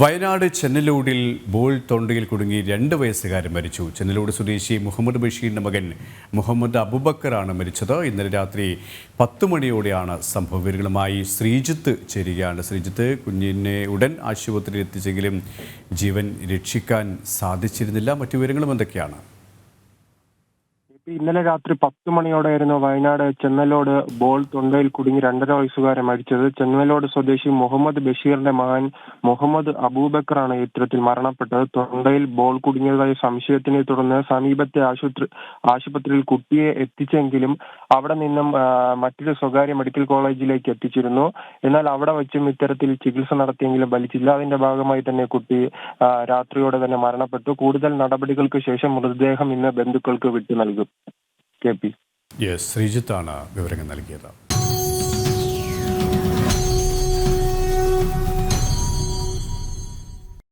Wayanad ചെന്നലൂടിൽ ball തൊണ്ടയിൽ കുടുങ്ങി രണ്ട് വയസ്സുകാരൻ മരിച്ചു. ചെന്നലൂട് സ്വദേശി മുഹമ്മദ് ബഷീറിന്റെ മകൻ മുഹമ്മദ് അബുബക്കറാണ് മരിച്ചത്. ഇന്നലെ രാത്രി പത്ത് മണിയോടെയാണ് സംഭവ വിവരങ്ങളുമായി ശ്രീജിത്ത് ചേരുകയാണ്. ശ്രീജിത്ത് കുഞ്ഞിനെ ഉടൻ ആശുപത്രിയിൽ എത്തിച്ചെങ്കിലും ജീവൻ രക്ഷിക്കാൻ സാധിച്ചിരുന്നില്ല. മറ്റു വിവരങ്ങളും എന്തൊക്കെയാണ്? ഇന്നലെ രാത്രി പത്ത് മണിയോടെയായിരുന്നു വയനാട് ചെന്നലോട് ബോൾ തൊണ്ടയിൽ കുടുങ്ങി രണ്ടര വയസ്സുകാരൻ മരിച്ചത്. ചെന്നലോട് സ്വദേശി മുഹമ്മദ് ബഷീറിന്റെ മകൻ മുഹമ്മദ് അബൂബക്കറാണ് ഇത്തരത്തിൽ മരണപ്പെട്ടത്. തൊണ്ടയിൽ ബോൾ കുടുങ്ങിയതായ സംശയത്തിനെ തുടർന്ന് സമീപത്തെ ആശുപത്രി ആശുപത്രിയിൽ കുട്ടിയെ എത്തിച്ചെങ്കിലും അവിടെ നിന്നും മറ്റൊരു സ്വകാര്യ മെഡിക്കൽ കോളേജിലേക്ക് എത്തിച്ചിരുന്നു. എന്നാൽ അവിടെ വെച്ചും ഇത്തരത്തിൽ ചികിത്സ നടത്തിയെങ്കിലും ഫലിച്ചില്ല. അതിന്റെ ഭാഗമായി തന്നെ കുട്ടി രാത്രിയോടെ തന്നെ മരണപ്പെട്ടു. കൂടുതൽ നടപടികൾക്ക് ശേഷം മൃതദേഹം ഇന്ന് ബന്ധുക്കൾക്ക് വിട്ടു നൽകും. കെ പി ശ്രീജിത്താണ് വിവരങ്ങൾ നൽകിയത്.